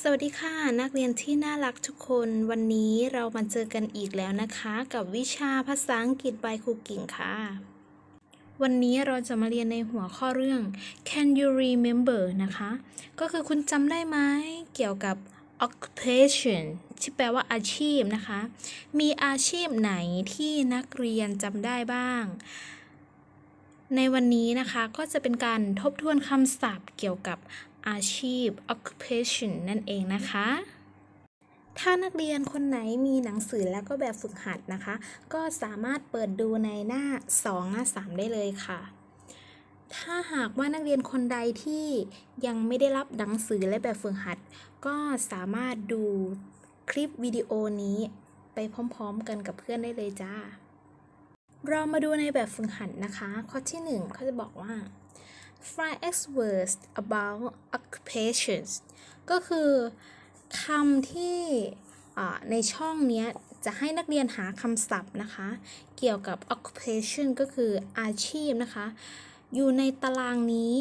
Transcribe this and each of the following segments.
สวัสดีค่ะนักเรียนที่น่ารักทุกคนวันนี้เรามาเจอกันอีกแล้วนะคะ กับวิชาภาษาอังกฤษ by ครูกิ่งค่ะ วันนี้เราจะมาเรียนในหัวข้อเรื่อง can you remember นะคะ ก็คือคุณจำได้ไหมเกี่ยวกับ occupation ที่แปลว่าอาชีพนะคะ มีอาชีพไหนที่นักเรียนจำได้บ้าง ในวันนี้นะคะก็จะเป็นการทบทวนคำศัพท์เกี่ยวกับ อาชีพ occupation นั่นเองนะคะ ถ้านักเรียนคนไหนมีหนังสือแล้วก็แบบฝึกหัดนะคะ ก็สามารถเปิดดูในหน้า 2 หน้า 3 ได้เลยค่ะ ถ้าหากว่านักเรียนคนใดที่ยังไม่ได้รับหนังสือและแบบฝึกหัด ก็สามารถดูคลิปวิดีโอนี้ไปพร้อมๆกันกับเพื่อนได้เลยจ้าเรามาดูในแบบฝึกหัดนะคะ ข้อที่ 1 เขาจะบอกว่า find X words about occupations ก็คือคำที่อ่าในช่องนี้จะให้นักเรียนหาคำศัพท์นะคะ เกี่ยวกับ occupation ก็คืออาชีพนะคะ อยู่ในตารางนี้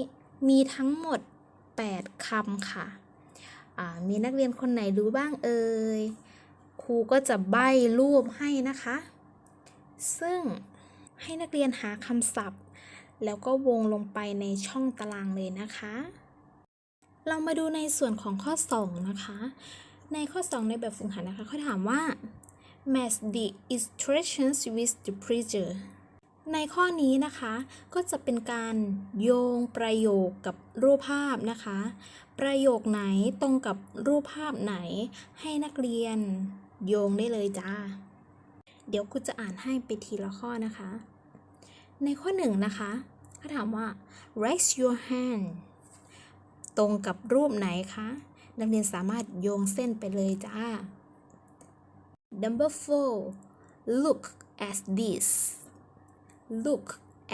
มีทั้งหมด 8คำค่ะอ่ามีนักเรียนคนไหนรู้บ้างเอ่ย ครูก็จะใบ้รูปให้นะคะ ซึ่งให้นักเรียนหาคำศัพท์ แล้วก็วงลงไปในช่องตารางเลยนะคะ เรามาดูในส่วนของข้อ 2 นะคะ ในข้อ 2 ในแบบฝึกหัดนะคะเขาถามว่า match the illustrations with the picture ในข้อนี้นะคะก็จะเป็นการโยงประโยคกับรูปภาพนะคะ ประโยคไหนตรงกับรูปภาพไหนให้นักเรียนโยงได้เลยจ้า เดี๋ยวกูจะอ่านให้ไปทีละข้อนะคะ ในข้อหนึ่งนะคะเขาถามว่า raise your hand ตรงกับรูปไหนคะนักเรียนสามารถโยงเส้นไปเลยจ้า number four look at this look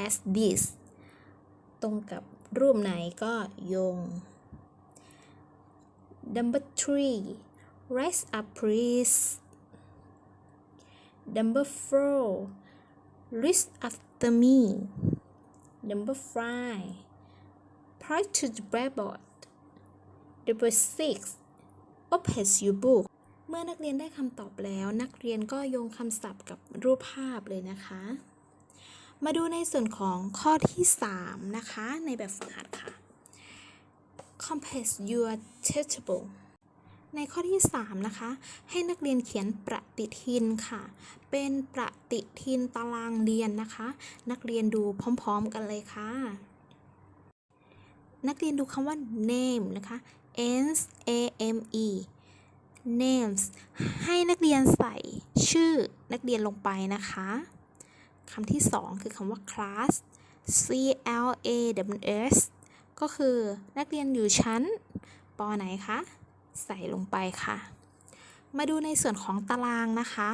at this ตรงกับรูปไหนก็โยง number three rise up please number four reach up me number five point to the blackboard number six open your book เมื่อนักเรียนได้คำตอบแล้ว นักเรียนก็โยงคำศัพท์กับรูปภาพเลยนะคะ มาดูในส่วนของข้อที่ 3 นะคะ ในแบบฝึกหัดค่ะ compass your teachable ในข้อที่ 3 นะคะ ให้นักเรียนเขียนประติทินค่ะ เป็นประติทินตารางเรียนนะคะ นักเรียนดูพร้อมๆกันเลยค่ะ นักเรียนดูคำว่า name นะคะ n a m e names ให้นักเรียนใส่ชื่อนักเรียนลงไปนะคะคำที่ 2 คือคำว่า class c l a w s ก็คือนักเรียนอยู่ชั้นปไหนคะ ใส่ลงไปค่ะ มาดูในส่วนของตารางนะคะ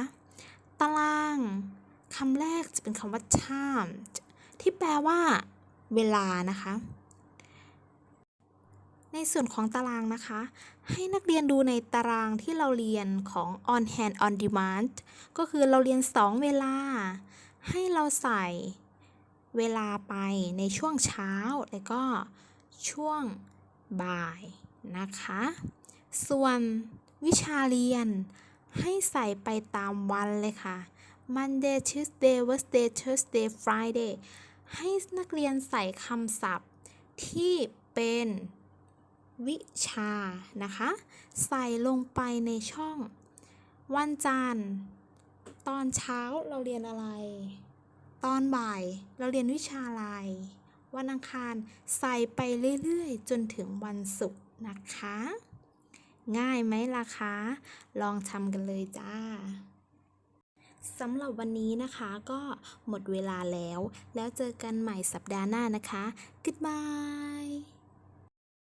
ตารางคำแรกจะเป็นคำว่า time ที่แปลว่า เวลานะคะ ในส่วนของตารางนะคะ ให้นักเรียนดูในตารางที่เราเรียนของ on hand on demand ก็คือเราเรียน 2 เวลา ให้เราใส่เวลาไปในช่วงเช้า แล้วก็ช่วงบ่ายนะคะ ส่วนวิชาเรียนให้ใส่ไปตามวันเลยค่ะ Monday Tuesday Wednesday Thursday Friday ให้นักเรียนใส่คำศัพท์ที่เป็นวิชานะคะ ใส่ลงไปในช่อง วันจันทร์ตอนเช้าเราเรียนอะไร ตอนบ่ายเราเรียนวิชาอะไร วันอังคารใส่ไปเรื่อยๆ จนถึงวันศุกร์นะคะ ง่ายไหมล่ะคะ ลองทำกันเลยจ้าสำหรับวันนี้นะคะก็หมดเวลาแล้ว แล้วเจอกันใหม่สัปดาห์หน้านะคะ Goodbye